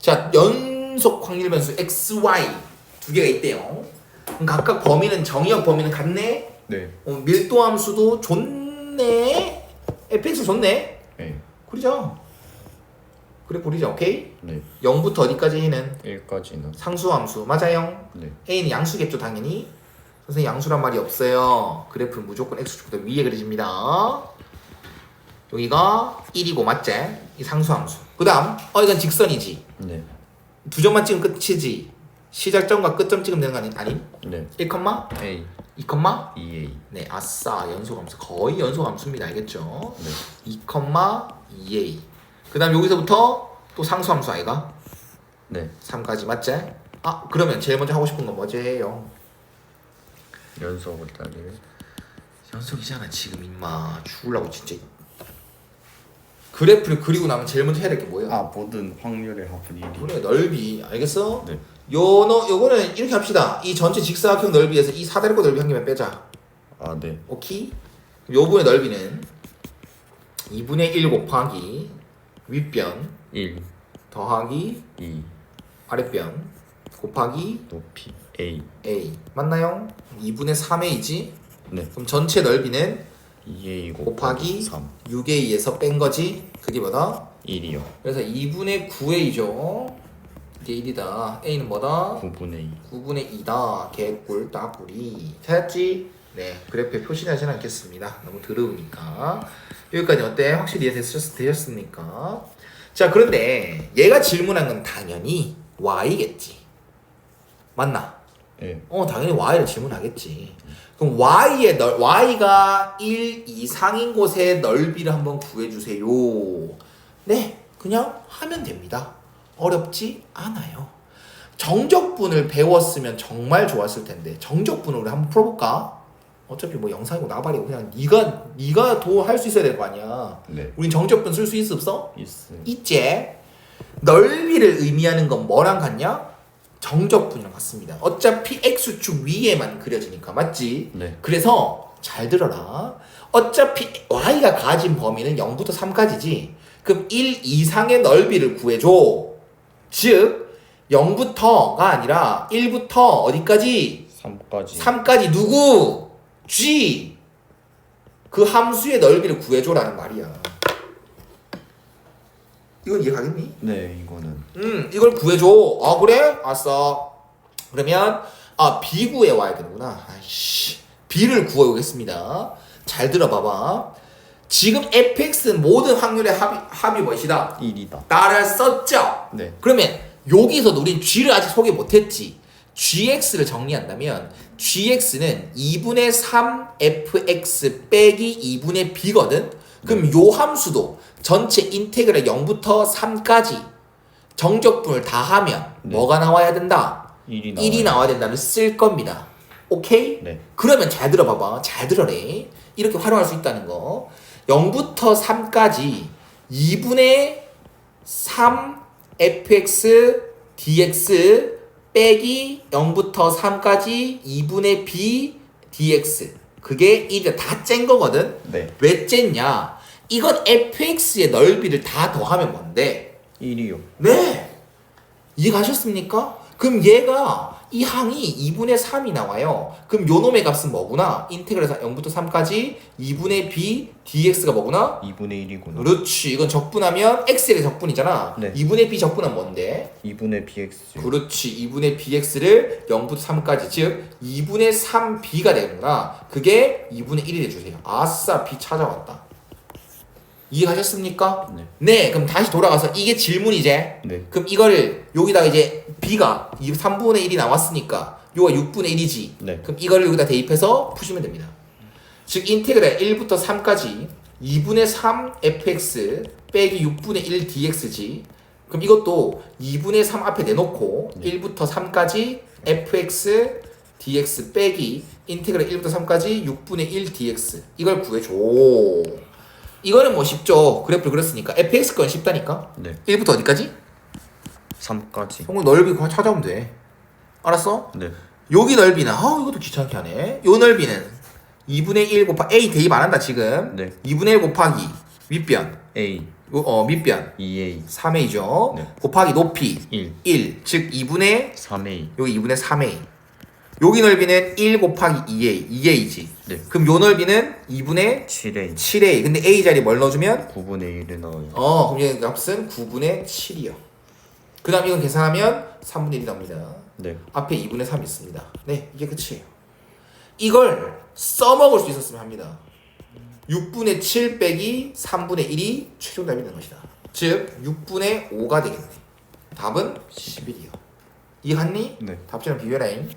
자, 연속 확률 변수 xy 두 개가 있대요. 그럼 각각 범위는 정의역 범위는 같네. 네. 어, 밀도 함수도 좋네. fx 좋네. 네. 그러죠. 그래 버리자. 오케이? 네. 0부터 어디까지는 1까지는 상수 함수 맞아요. 네. a는 양수겠죠, 당연히. 선생님 양수란 말이 없어요. 그래프는 무조건 x축보다 위에 그려집니다. 여기가 1이고 맞지? 이 상수 함수. 그 다음 어 이건 직선이지. 네. 두 점만 찍으면 끝이지. 시작점과 끝점 찍으면 되는 거 아니? 아니? 네. 1, A 2, 2A 네, 아싸 연소함수 거의 연소함수입니다, 알겠죠? 네. 2, 2a. 그 다음 여기서부터 또 상수함수 아이가 네. 3까지 맞지? 아 그러면 제일 먼저 하고 싶은 건 뭐지요? 연속을 따르 연속이잖아 지금 임마 죽을라고 진짜. 그래프를 그리고 나면 제일 먼저 해야 될 게 뭐예요? 아 모든 확률의 합은 1이 그래 넓이 알겠어? 네. 요너 요거는 이렇게 합시다. 이 전체 직사각형 넓이에서 이 사다리꼴 넓이 한 개만 빼자. 아 네. 오케이? 그럼 요분의 넓이는 2분의 1 곱하기 윗변 1 더하기 2 아랫변 곱하기 높이 A a 맞나요? 2분의 3a지? 네. 그럼 전체 넓이는 2A 곱하기 3 6a에서 뺀 거지? 그게 뭐다? 1이요. 그래서 2분의 9a죠 이게 1이다 a는 뭐다? 9분의 2 9분의 2다 개꿀 따구리 찾았지? 네 그래프에 표시하진 않겠습니다 너무 더러우니까 여기까지 어때? 확실히 이해 되셨, 되셨습니까? 자 그런데 얘가 질문한 건 당연히 y겠지 맞나? 네. 어 당연히 y를 질문하겠지 그럼 y의 넓 y가 1 이상인 곳의 넓이를 한번 구해주세요 네 그냥 하면 됩니다 어렵지 않아요 정적분을 배웠으면 정말 좋았을 텐데 정적분을 우리 한번 풀어볼까? 어차피 뭐 영상이고 나발이고 그냥 네가 네가 도할수 있어야 될 거 아니야 네. 우린 정적분 쓸 수 있어 없어? 있음. 있지 넓이를 의미하는 건 뭐랑 같냐? 정적분이랑 같습니다 어차피 x축 위에만 그려지니까 맞지? 네. 그래서 잘 들어라. 어차피 y가 가진 범위는 0부터 3까지지. 그럼 1 이상의 넓이를 구해줘. 즉 0부터가 아니라 1부터 어디까지? 3까지 3까지 누구? g. 그 함수의 넓이를 구해줘라는 말이야. 이건 이해가겠니? 네 이거는 음, 이걸 구해줘. 아, 그래? 알았어. 그러면, 아, B 구해 와야 되는구나. 아이씨. B를 구해오겠습니다. 잘 들어봐봐. 지금 fx는 모든 확률의 합이, 합이 무엇이다? 1이다. 따라 썼죠? 네. 그러면, 여기서도 우린 g를 아직 소개 못했지. gx를 정리한다면, gx는 2분의 3 fx 빼기 2분의 b거든? 그럼 요 함수도 전체 인테그랄 0부터 3까지 정적분을 다 하면 네. 뭐가 나와야 된다? 1이 나와요. 1이 나와야 된다를 쓸 겁니다. 오케이? 네. 그러면 잘 들어봐봐. 잘 들어래. 이렇게 활용할 수 있다는 거. 0부터 3까지 2분의 3 fx dx 빼기 0부터 3까지 2분의 b dx. 그게 1이 다짠 거거든. 네. 왜 쨌냐? 이건 fx의 넓이를 다 더하면 뭔데? 1이요. 네. 이해가셨습니까? 그럼 얘가 이 항이 2분의 3이 나와요. 그럼 요 놈의 값은 뭐구나? 인테그랄에서 0부터 3까지 2분의 b dx가 뭐구나? 2분의 1이구나. 그렇지. 이건 적분하면 x의 적분이잖아. 네. 2분의 b 적분은 뭔데? 2분의 bx. 그렇지. 2분의 bx를 0부터 3까지 즉 2분의 3b가 되는구나. 그게 2분의 1이 돼주세요. 아싸 b 찾아왔다. 이해가셨습니까? 네. 네. 그럼 다시 돌아가서 이게 질문이제. 네. 그럼 이거를 여기다가 이제 b가 3분의 1이 나왔으니까 요가 6분의 1이지. 네. 그럼 이거를 여기다 대입해서 푸시면 됩니다. 즉 인테그랄 1부터 3까지 2분의 3 fx 빼기 6분의 1 dx지. 그럼 이것도 2분의 3 앞에 내놓고 네. 1부터 3까지 fx dx 빼기 인테그랄 1부터 3까지 6분의 1 dx 이걸 구해줘. 이거는 뭐 쉽죠. 그래프를 그렸으니까 fx 건 쉽다니까. 네. 1부터 어디까지? 3까지. 성공 넓이 그거 찾아오면 돼. 알았어? 네. 여기 넓이는 아 이것도 귀찮게 하네. 요 넓이는 2분의 1 곱하기 a 대입 안 한다 지금. 네. 2분의 1 곱하기 윗변 A 요, 어, 밑변 2A 3a죠. 네. 곱하기 높이 1 1. 즉 2분의 3A 여기 2분의 3a. 여기 넓이는 1 곱하기 2a. 2a지. 네. 그럼 요 넓이는 2분의 7A 7a. 근데 a 자리 뭘 넣어주면 9분의 1을 넣어요 어, 그럼 얘 값은 9분의 7이요. 그 다음 이건 계산하면 3분의 1이 나옵니다. 네 앞에 2분의 3 있습니다. 네, 이게 끝이에요. 이걸 써먹을 수 있었으면 합니다. 6분의 7 빼기 3분의 1이 최종 답이 되는 것이다. 즉, 6분의 5가 되겠네. 답은 11이요. 이해갔니? 네. 답처럼 비벼라잉.